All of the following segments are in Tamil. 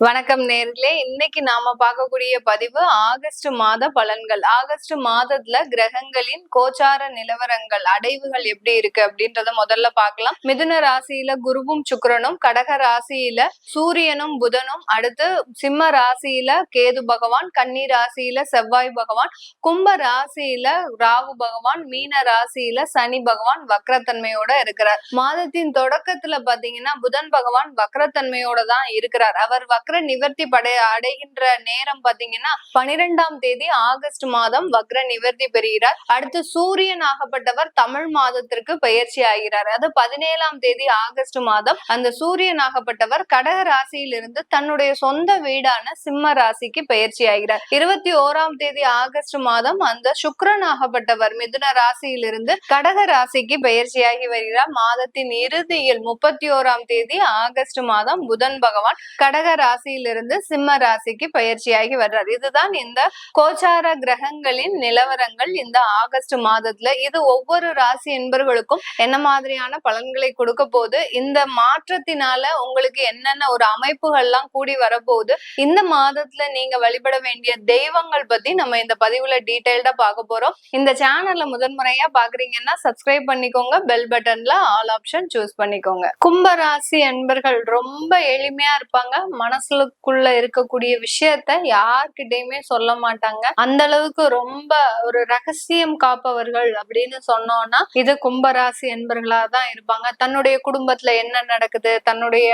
வணக்கம் நேர்களே. இன்னைக்கு நாம பார்க்கக்கூடிய பதிவு ஆகஸ்ட் மாத பலன்கள். ஆகஸ்ட் மாதத்துல கிரகங்களின் கோச்சார நிலவரங்கள் அடைவுகள் எப்படி இருக்கு அப்படின்றத முதல்ல பார்க்கலாம். மிதுன ராசியில குருவும் சுக்கரனும் கடக ராசியில சூரியனும் புதனும் அடுத்து சிம்ம ராசியில கேது பகவான் கன்னி ராசியில செவ்வாய் பகவான் கும்ப ராசியில ராகு பகவான் மீன ராசியில சனி பகவான் வக்ரத்தன்மையோட இருக்கிறார். மாதத்தின் தொடக்கத்துல பாத்தீங்கன்னா புதன் பகவான் வக்ரத்தன்மையோட தான் இருக்கிறார். அவர் வக்ர நிவர்த்தி படை அடைகின்ற நேரம் பாத்தீங்கன்னா பனிரெண்டாம் தேதி ஆகஸ்ட் மாதம் வக்ர நிவர்த்தி பெறுகிறார். அடுத்து சூரியன் ஆகப்பட்டவர் தமிழ் மாதத்திற்கு பயிற்சி ஆகிறார். அது பதினேழாம் தேதி ஆகஸ்ட் மாதம். அந்த சூரியன் ஆகப்பட்டவர் கடக ராசியிலிருந்து தன்னுடைய சொந்த வீடான சிம்ம ராசிக்கு பயிற்சி ஆகிறார். இருபத்தி ஓராம் தேதி ஆகஸ்ட் மாதம் அந்த சுக்ரன் ஆகப்பட்டவர் மிதுன ராசியிலிருந்து கடக ராசிக்கு பயிற்சியாகி வருகிறார். மாதத்தின் இறுதியில் முப்பத்தி ஓராம் தேதி ஆகஸ்ட் மாதம் புதன் பகவான் கடக ராசி ராசியிலிருந்து சிம்ம ராசிக்கு பயிற்சியாகி வர்றார். இதுதான் இந்த கோச்சார கிரகங்களின் நிலவரங்கள் இந்த ஆகஸ்ட் மாதத்துல. இது ஒவ்வொரு ராசி என்பர்களுக்கும் என்ன மாதிரியான பலன்களை கொடுக்க போது இந்த மாற்றத்தினால உங்களுக்கு என்னென்ன ஒரு அமைப்புகள்லாம் கூடி வரப்போகுது? இந்த மாதத்துல நீங்க வழிபட வேண்டிய தெய்வங்கள் பத்தி நம்ம இந்த பதிவுல டீடைல்டா பார்க்க போறோம். இந்த சேனல்ல முதன்முறையா பாக்குறீங்கன்னா சப்ஸ்கிரைப் பண்ணிக்கோங்க. பெல் பட்டன்ல ஆல் ஆப்ஷன் சூஸ் பண்ணிக்கோங்க. கும்ப ராசி என்பர்கள் ரொம்ப எளிமையா இருப்பாங்க. மனசு மனசுக்குள்ள இருக்கக்கூடிய விஷயத்த யார்கிட்டயுமே சொல்ல மாட்டாங்க. அந்த அளவுக்கு ரொம்ப ஒரு ரகசியம் காப்பவர்கள் அப்படின்னு சொன்னோம்னா இது கும்பராசி என்பர்களா தான் இருப்பாங்க. தன்னுடைய குடும்பத்துல என்ன நடக்குது தன்னுடைய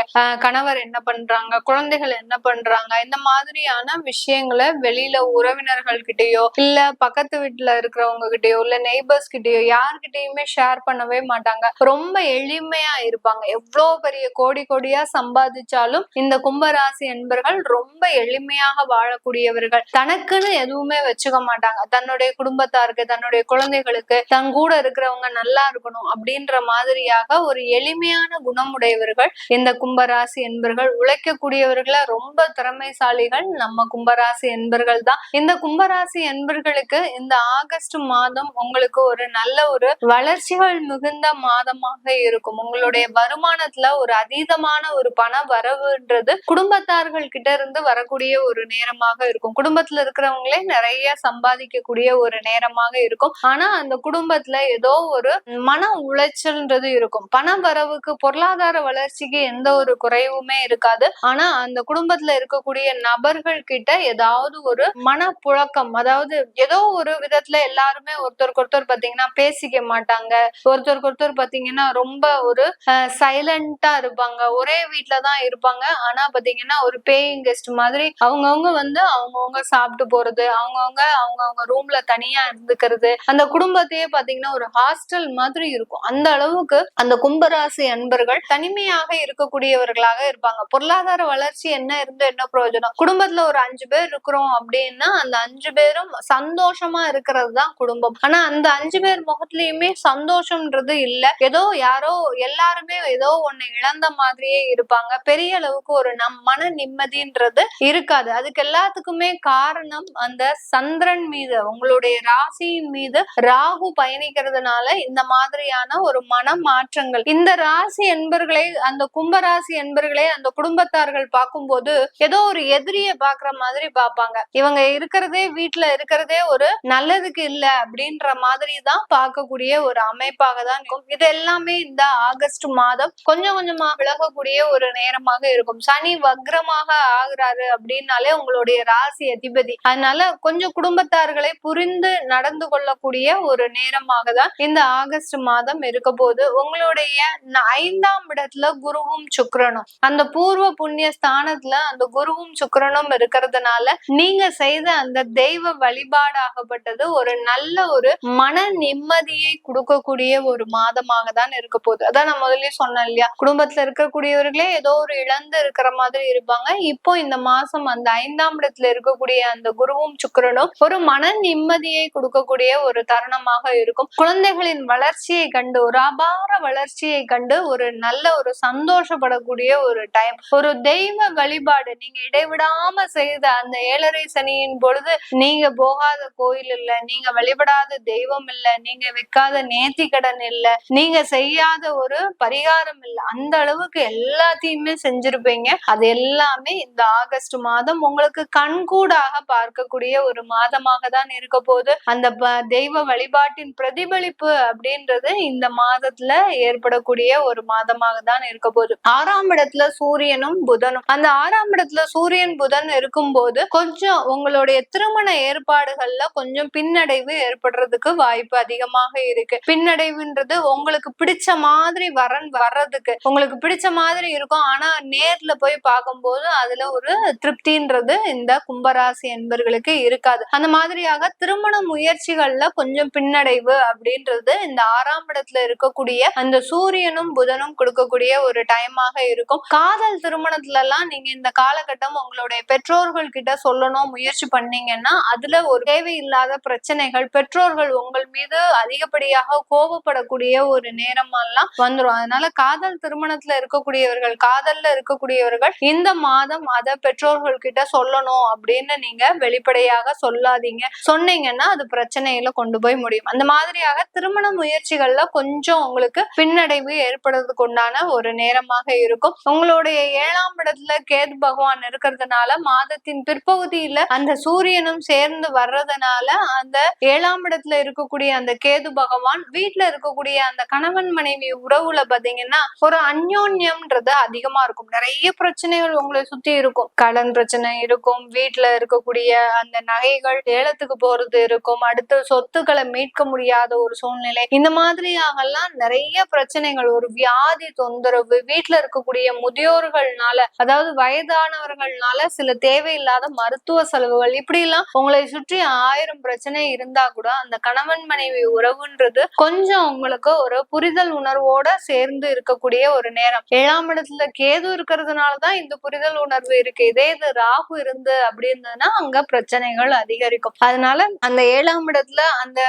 கணவர் என்ன பண்றாங்க குழந்தைகள் என்ன பண்றாங்க இந்த மாதிரியான விஷயங்களை வெளியில உறவினர்கள் கிட்டயோ இல்ல பக்கத்து வீட்டுல இருக்கிறவங்க கிட்டயோ இல்ல நெய்பர்ஸ் கிட்டயோ யார்கிட்டயுமே ஷேர் பண்ணவே மாட்டாங்க. ரொம்ப எளிமையா இருப்பாங்க. எவ்வளவு பெரிய கோடி கோடியா சம்பாதிச்சாலும் இந்த கும்பராசி என்பர்கள் ரொம்ப எளிமையாக வாழக்கூடியவர்கள். தனக்குன்னு எதுவுமே வச்சுக்க மாட்டாங்க. தன்னுடைய குடும்பத்தாருக்கு தன்னுடைய குழந்தைகளுக்கு தன் கூட இருக்கிறவங்க நல்லா இருக்கணும் அப்படின்ற மாதிரியாக ஒரு எளிமையான குணமுடையவர்கள் இந்த கும்பராசி என்பர்கள். உழைக்கக்கூடியவர்கள ரொம்ப திறமைசாலிகள் நம்ம கும்பராசி என்பர்கள் தான். இந்த கும்பராசி என்பர்களுக்கு இந்த ஆகஸ்ட் மாதம் உங்களுக்கு ஒரு நல்ல ஒரு வளர்ச்சிகள் மிகுந்த மாதமாக இருக்கும். உங்களுடைய வருமானத்துல ஒரு அதீதமான ஒரு பண வரவுன்றது குடும்பத்தார்கள் கிட்ட இருந்து வரக்கூடிய ஒரு நேரமாக இருக்கும். குடும்பத்துல இருக்கிறவங்களே நிறைய சம்பாதிக்கக்கூடிய ஒரு நேரமாக இருக்கும். ஆனா அந்த குடும்பத்துல ஏதோ ஒரு மன உளைச்சல்ன்றது இருக்கும். பண வரவுக்கு பொருளாதார வளர்ச்சிக்கு எந்த ஒரு குறைவுமே இருக்காது. ஆனா அந்த குடும்பத்துல இருக்கக்கூடிய நபர்கள் கிட்ட ஏதாவது ஒரு மனப்புழக்கம் அதாவது ஏதோ ஒரு விதத்துல எல்லாருமே ஒருத்தருக்கு ஒருத்தர் பாத்தீங்கன்னா பேசிக்க மாட்டாங்க. ஒருத்தருக்கு ஒருத்தர் பாத்தீங்கன்னா ரொம்ப ஒரு சைலண்டா இருப்பாங்க. ஒரே வீட்டுலதான் இருப்பாங்க. ஆனா பாத்தீங்கன்னா ஒரு பேயிங் கெஸ்ட் மாதிரி அவங்கவுங்க வந்து அவங்கவுங்க சாப்பிட்டு போறது அவங்கவுங்க அவங்கவுங்க ரூம்ல தனியா இருந்துக்கிறது. அந்த குடும்பத்தையே பாத்தீங்கன்னா ஒரு ஹாஸ்டல் மாதிரி இருக்கும். அந்த அளவுக்கு அந்த கும்பராசி அன்பர்கள் தனிமையாக இருக்கக்கூடியவர்களாக இருப்பாங்க. பொருளாதார வளர்ச்சி என்ன இருந்து என்ன பிரயோஜனம்? குடும்பத்துல ஒரு அஞ்சு பேர் இருக்கிறோம் அப்படின்னா அந்த அஞ்சு பேரும் சந்தோஷமா இருக்கிறது தான் குடும்பம். ஆனா அந்த அஞ்சு பேர் முகத்திலயுமே சந்தோஷம்ன்றது இல்ல. ஏதோ யாரோ எல்லாருமே ஏதோ ஒண்ணு இழந்த மாதிரியே இருப்பாங்க. பெரிய அளவுக்கு ஒரு நம் மன நிம்மதின்றது இருக்காது. அதுக்கு எல்லாத்துக்குமே காரணம் அந்த சந்திரன் மீது உங்களுடைய ராசியின் மீது ராகு பயணிக்கிறதுனால இந்த மாதிரியான ஒரு மன மாற்றங்கள் இந்த ராசி என்பர்களை அந்த கும்பராசி என்பர்களை அந்த குடும்பத்தார்கள் பார்க்கும்போது ஏதோ ஒரு எதிரிய பாக்குற மாதிரி பார்ப்பாங்க. இவங்க இருக்கிறதே வீட்டுல இருக்கிறதே ஒரு நல்லதுக்கு இல்ல அப்படின்ற மாதிரி தான் பார்க்கக்கூடிய ஒரு அமைப்பாக தான் இருக்கும். இது எல்லாமே இந்த ஆகஸ்ட் மாதம் கொஞ்சம் கொஞ்சமா விலகக்கூடிய ஒரு நேரமாக இருக்கும். சனி வக்ரமாக ஆகுறாரு அப்படின்னாலே உங்களுடைய ராசி அதிபதி. அதனால கொஞ்சம் குடும்பத்தார்களை புரிந்து நடந்து கொள்ளக்கூடிய ஒரு நேரமாக தான் இந்த ஆகஸ்ட் மாதம் இருக்க போது உங்களுடைய ஐந்தாம் இடத்துல குருவும் சுக்கரனும். அந்த பூர்வ புண்ணிய ஸ்தானத்துல அந்த குருவும் சுக்கரனும் இருக்கிறதுனால நீங்க செய்த அந்த தெய்வ வழிபாடாகப்பட்டது ஒரு நல்ல ஒரு மன நிம்மதியை கொடுக்கக்கூடிய ஒரு மாதமாக தான் இருக்க போகுது. அதான் நான் முதல்லயே சொன்னேன் இல்லையா? குடும்பத்துல இருக்கக்கூடியவர்களே ஏதோ ஒரு இழந்து இருக்கிற மாதிரி இருப்பாங்க. இப்போ இந்த மாசம் அந்த ஐந்தாம் இடத்துல இருக்கக்கூடிய அந்த குருவும் சுக்கரனும் ஒரு மன நிம்மதியை கொடுக்கக்கூடிய ஒரு தருணமாக இருக்கும். குழந்தைகளின் வளர்ச்சியை கண்டு ஒரு அபார வளர்ச்சியை கண்டு ஒரு நல்ல ஒரு சந்தோஷப்படக்கூடிய ஒரு டைம் ஒரு தெய்வ வழிபாடு நீங்க இடைவிடாம செய்த அந்த ஏழரை சனியின் பொழுது நீங்க போகாத கோயில் இல்ல நீங்க வழிபடாத தெய்வம் இல்ல நீங்க வைக்காத நேர்த்தி கடன் இல்ல நீங்க செய்யாத ஒரு பரிகாரம் இல்ல அந்த அளவுக்கு எல்லாத்தையுமே செஞ்சிருப்பீங்க. அது எல்லாம் எல்லாமே இந்த ஆகஸ்ட் மாதம் உங்களுக்கு கண்கூடாக பார்க்கக்கூடிய ஒரு மாதமாக தான் இருக்க போது அந்த தெய்வ வழிபாட்டின் பிரதிபலிப்பு அப்படின்றது இந்த மாதத்துல ஏற்படக்கூடிய ஒரு மாதமாக தான் இருக்க போகுது. ஆறாம் இடத்துல சூரியனும் புதனும். அந்த ஆறாம் இடத்துல சூரியன் புதன் இருக்கும்போது கொஞ்சம் உங்களுடைய திருமண ஏற்பாடுகள்ல கொஞ்சம் பின்னடைவு ஏற்படுறதுக்கு வாய்ப்பு அதிகமாக இருக்கு. பின்னடைவுன்றது உங்களுக்கு பிடிச்ச மாதிரி வரன் வர்றதுக்கு உங்களுக்கு பிடிச்ச மாதிரி இருக்கும். ஆனா நேர்ல போய் பார்க்கும்போது அதுல ஒரு திருப்தின்றது இந்த கும்பராசி என்பர்களுக்கு இருக்காது. அந்த மாதிரியாக திருமண முயற்சிகள்ல கொஞ்சம் பின்னடைவு அப்படின்றது இந்த ஆறாம் இடத்துல இருக்கக்கூடிய அந்த சூரியனும் புதனும் கொடுக்கக்கூடிய ஒரு டைமாக இருக்கும். காதல் திருமணத்துல எல்லாம் நீங்க இந்த காலகட்டம் உங்களுடைய பெற்றோர்கள் கிட்ட சொல்லணும் முயற்சி பண்ணீங்கன்னா அதுல ஒரு தேவையில்லாத பிரச்சனைகள் பெற்றோர்கள் உங்கள் மீது அதிகப்படியாக கோபப்படக்கூடிய ஒரு நேரமெல்லாம் வந்துடும் அதனால காதல் திருமணத்துல இருக்கக்கூடியவர்கள் காதல்ல இருக்கக்கூடியவர்கள் இந்த மாதம் அதை பெற்றோர்கள் கிட்ட சொல்லணும் அப்படின்னு நீங்க வெளிப்படையாக சொல்லாதீங்க. சொன்னீங்கன்னா அது பிரச்சனையில கொண்டு போய் முடியும். அந்த மாதிரியாக திருமண முயற்சிகள்ல கொஞ்சம் உங்களுக்கு பின்னடைவு ஏற்படுறதுக்கு உண்டான ஒரு நேரமாக இருக்கும். உங்களுடைய ஏழாம் இடத்துல கேது பகவான் இருக்கிறதுனால மாதத்தின் பிற்பகுதியில அந்த சூரியனும் சேர்ந்து வர்றதுனால அந்த ஏழாம் இடத்துல இருக்கக்கூடிய அந்த கேது பகவான் வீட்டுல இருக்கக்கூடிய அந்த கணவன் மனைவி உறவுல பாத்தீங்கன்னா ஒரு அந்யோன்யம்ன்றது அதிகமா இருக்கும். நிறைய பிரச்சனைகள் உங்களை சுத்தி இருக்கும். கடன் பிரச்சனை இருக்கும். வீட்டுல இருக்கக்கூடிய அந்த நகைகள் ஏலத்துக்கு போறது இருக்கும். அடுத்த சொத்துக்களை மீட்க முடியாத ஒரு சூழ்நிலை. இந்த மாதிரியாகலாம் நிறைய பிரச்சனைகள் ஒரு வியாதி தொந்தரவு வீட்டுல இருக்கக்கூடிய முதியோர்கள்னால அதாவது வயதானவர்கள்னால சில தேவையில்லாத மருத்துவ செலவுகள் இப்படி எல்லாம் உங்களை சுற்றி ஆயிரம் பிரச்சனை இருந்தா கூட அந்த கணவன் மனைவி உறவுன்றது கொஞ்சம் உங்களுக்கு ஒரு புரிதல் உணர்வோட சேர்ந்து இருக்கக்கூடிய ஒரு நேரம். ஏழாம் இடத்துல கேது இருக்கிறதுனாலதான் இந்த புரிதல் உணர்வு இருக்கு. இதே இது ராகு இருந்து அப்படி இருந்ததுன்னா அங்க பிரச்சனைகள் அதிகரிக்கும். அதனால அந்த ஏழாம் இடத்துல அந்த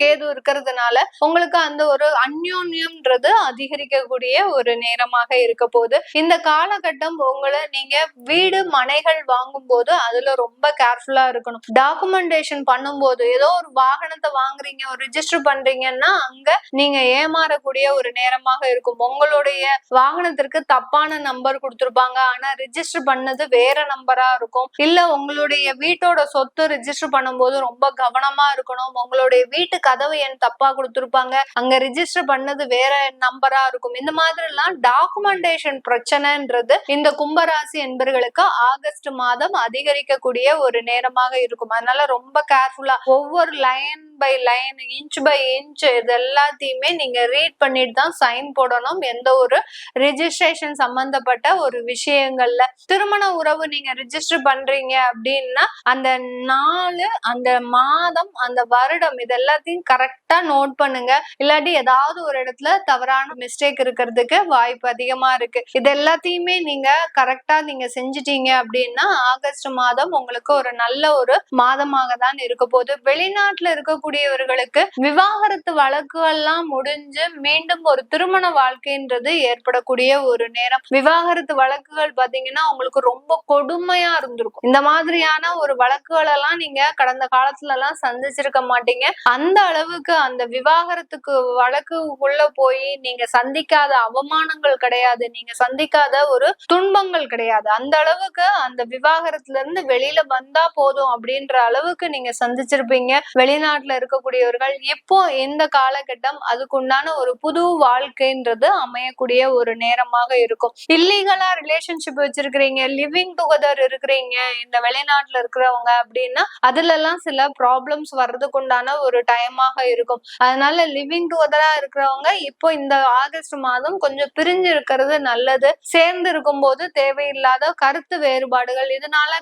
கேது இருக்கிறதுனால உங்களுக்கு அந்த ஒரு அந்யோன்யம்ன்றது அதிகரிக்கக்கூடிய ஒரு நேரமாக இருக்க போகுது. இந்த காலகட்டம் உங்களை நீங்க வீடு மனைகள் வாங்கும் போது அதுல ரொம்ப கேர்ஃபுல்லா இருக்கணும். டாக்குமெண்டேஷன் பண்ணும்போது ஏதோ ஒரு வாகனத்தை வாங்குறீங்க ஒரு ரிஜிஸ்டர் பண்றீங்கன்னா அங்க நீங்க ஏமாறக்கூடிய ஒரு நேரமாக இருக்கும். உங்களுடைய வாகனத்திற்கு தப்பான நம்பர் கொடுத்துருப்பாங்க. ஆனா ரிஜிஸ்டர் பண்ணது வேற நம்பரா இருக்கும். இல்ல உங்களுடைய வீட்டோட சொத்து ரிஜிஸ்டர் பண்ணும்போது ரொம்ப கவனமா இருக்கணும். உங்களுடைய வீட்டு கதவு எண் தப்பா கொடுத்துருப்பாங்க. அங்க ரிஜிஸ்டர் பண்ணது வேற நம்பரா இருக்கும். இந்த மாதிரி எல்லாம் டாக்குமெண்டேஷன் பிரச்சனைன்றது இந்த கும்பராசி என்பர்களுக்கு ஆகஸ்ட் மாதம் அதிகரிக்கக்கூடிய ஒரு நேரமாக இருக்கும். அதனால ரொம்ப கேர்ஃபுல்லா ஒவ்வொரு line by line inch by inch இது எல்லாத்தையுமே நீங்க ரீட் பண்ணிட்டு தான் சைன் போடணும். எந்த ஒரு ரிஜிஸ்ட்ரேஷன் சம்பந்தப்பட்ட ஒரு விஷயங்கள் விஷயங்கள்ல திருமண உறவு நீங்க ரிஜிஸ்டர் பண்றீங்க அப்படின்னா அந்த நாலு அந்த மாதம் அந்த வருடம் இது எல்லாத்தையும் கரெக்டா நோட் பண்ணுங்க. இல்லாட்டி ஏதாவது ஒரு இடத்துல தவறான மிஸ்டேக் இருக்கிறதுக்கு வாய்ப்பு அதிகமா இருக்கு. இது எல்லாத்தையுமே நீங்க கரெக்டா நீங்க செஞ்சிட்டீங்க அப்படின்னா ஆகஸ்ட் மாதம் உங்களுக்கு ஒரு நல்ல ஒரு மாதமாக தான் இருக்க போகுது. வெளிநாட்டுல இருக்கக்கூடியவர்களுக்கு விவாகரத்து வழக்குகள்லாம் முடிஞ்சு மீண்டும் ஒரு திருமண வாழ்க்கைன்றது ஏற்படக்கூடிய ஒரு நேரம். விவாகரத்து வழக்குகள் பாத்தீங்கன்னா உங்களுக்கு ரொம்ப கொடுமையா இருந்திருக்கும். இந்த மாதிரியான ஒரு வழக்குகள் எல்லாம் நீங்க கடந்த காலத்துல எல்லாம் சந்திச்சிருக்க மாட்டீங்க. அந்த அளவுக்கு அந்த விவாகரத்துக்கு வழக்கு உள்ள போய் நீங்க சந்திக்காத அவமானங்கள் கிடையாது. நீங்க சந்திக்காத ஒரு துன்பங்கள் கிடையாது. அந்த அளவுக்கு அந்த விவாகரத்துல இருந்து வெளியில வந்தா போதும் அப்படின்ற அளவுக்கு நீங்க சந்திச்சிருப்பீங்க. வெளிநாட்டுல இருக்கக்கூடியவர்கள் இப்போ இந்த காலகட்டம் அதுக்குண்டான ஒரு புது வாழ்க்கைன்றது அமையக்கூடிய ஒரு நேரமாக இருக்கும். இல்லீகலா ரிலேஷன்ஷிப் வச்சிருக்கிறீங்க லிவிங் டுகெதர் இருக்கிறீங்க இந்த வெளிநாட்டுல இருக்கிறவங்க அப்படின்னா அதுல எல்லாம் சில ப்ராப்ளம்ஸ் வர்றதுக்கு உண்டான ஒரு டைமாக இருக்கும். அதனால லிவிங் டுகெதரா இருக்கிறவங்க இப்போ இந்த ஆகஸ்ட் மாதம் கொஞ்சம் பிரிஞ்சு இருக்கிறது நல்லது. சேர்ந்து இருக்கும்போது தேவையில்லாத கருத்து வேறுபாடுகள் இதனால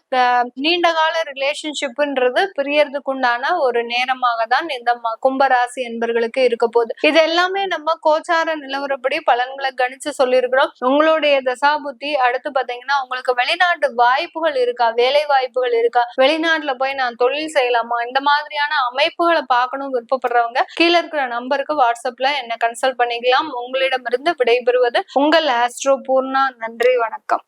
நீண்ட கால ரிலேஷன்ஷிப்ன்றது பிரியறதுக்கு உண்டான ஒரு நேரமாக தான் இந்த கும்பராசி என்பர்களுக்கு இருக்க போகுது. இது எல்லாமே நம்ம கோச்சார நிலவரப்படி பலன்களை கணிச்சு சொல்லியிருக்கிறோம். உங்களுடைய தசாபுத்தி அடுத்து பாத்தீங்கன்னா உங்களுக்கு வெளிநாட்டு வாய்ப்புகள் இருக்கா? வேலை வாய்ப்புகள் இருக்கா? வெளிநாட்டுல போய் நான் தொழில் செய்யலாமா? இந்த மாதிரியான அமைப்புகளை பார்க்கணும் விருப்பப்படுறவங்க கீழே இருக்கிற நம்பருக்கு வாட்ஸ்அப்ல என்ன கன்சல்ட் பண்ணிக்கலாம். உங்களிடமிருந்து விடைபெறுவது உங்கள் ஆஸ்ட்ரோ பூர்ணா. நன்றி வணக்கம்.